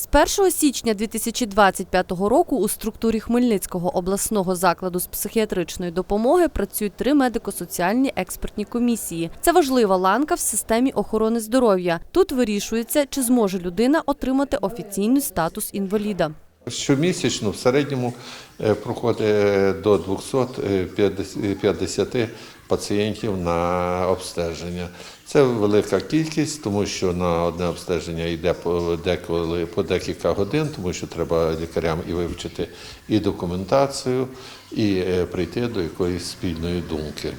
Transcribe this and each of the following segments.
З 1 січня 2025 року у структурі Хмельницького обласного закладу з психіатричної допомоги працюють три медико-соціальні експертні комісії. Це важлива ланка в системі охорони здоров'я. Тут вирішується, чи зможе людина отримати офіційний статус інваліда. Щомісячно в середньому е, проходить е, до 250 пацієнтів на обстеження. Це велика кількість, тому що на одне обстеження йде по деколи по декілька годин, тому що треба лікарям і вивчити і документацію, і е, прийти до якоїсь спільної думки.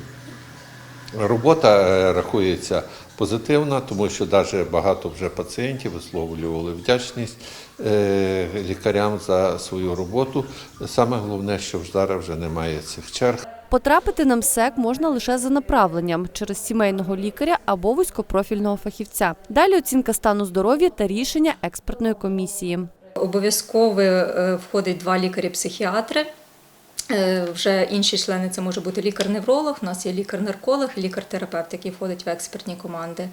Робота е, рахується позитивна, тому що навіть багато вже пацієнтів висловлювали вдячність е, лікарям за свою роботу. Саме головне, що зараз вже немає цих черг. Потрапити на МСЕК можна лише за направленням через сімейного лікаря або вузькопрофільного фахівця. Далі оцінка стану здоров'я та рішення експертної комісії. Обов'язково е, входить два лікарі-психіатри. Е, Вже інші члени це може бути лікар-невролог, у нас є лікар-нарколог лікар-терапевт, який входить в експертні команди.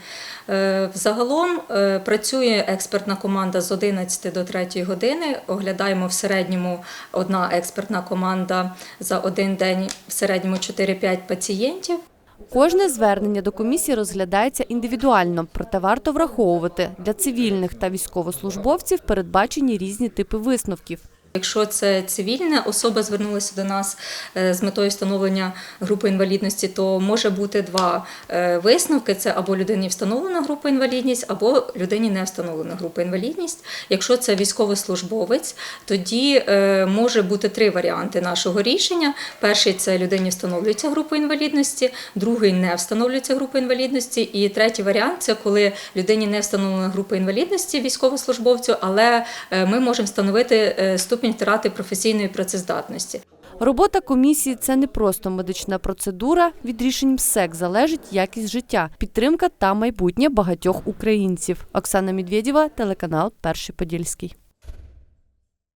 Е, Взагалом е, працює експертна команда з 11 до 3 години. Оглядаємо в середньому одна експертна команда за один день, в середньому 4-5 пацієнтів. Кожне звернення до комісії розглядається індивідуально, проте варто враховувати для цивільних та військовослужбовців передбачені різні типи висновків. Якщо це цивільна особа звернулася до нас е, з метою встановлення групи інвалідності, то може бути два е, висновки: це або людині встановлена група інвалідність, або людині не встановлена група інвалідність. Якщо це військовослужбовець, тоді е, може бути три варіанти нашого рішення. Перший це людині встановлюється група інвалідності, другий не встановлюється група інвалідності, і третій варіант це коли людині не встановлена група інвалідності військовослужбовцю, але ми можемо встановити е, ступінь втрати професійної працездатності. Робота комісії це не просто медична процедура. Від рішень МСЕК залежить якість життя, підтримка та майбутнє багатьох українців. Оксана Медведєва, телеканал Перший Подільський.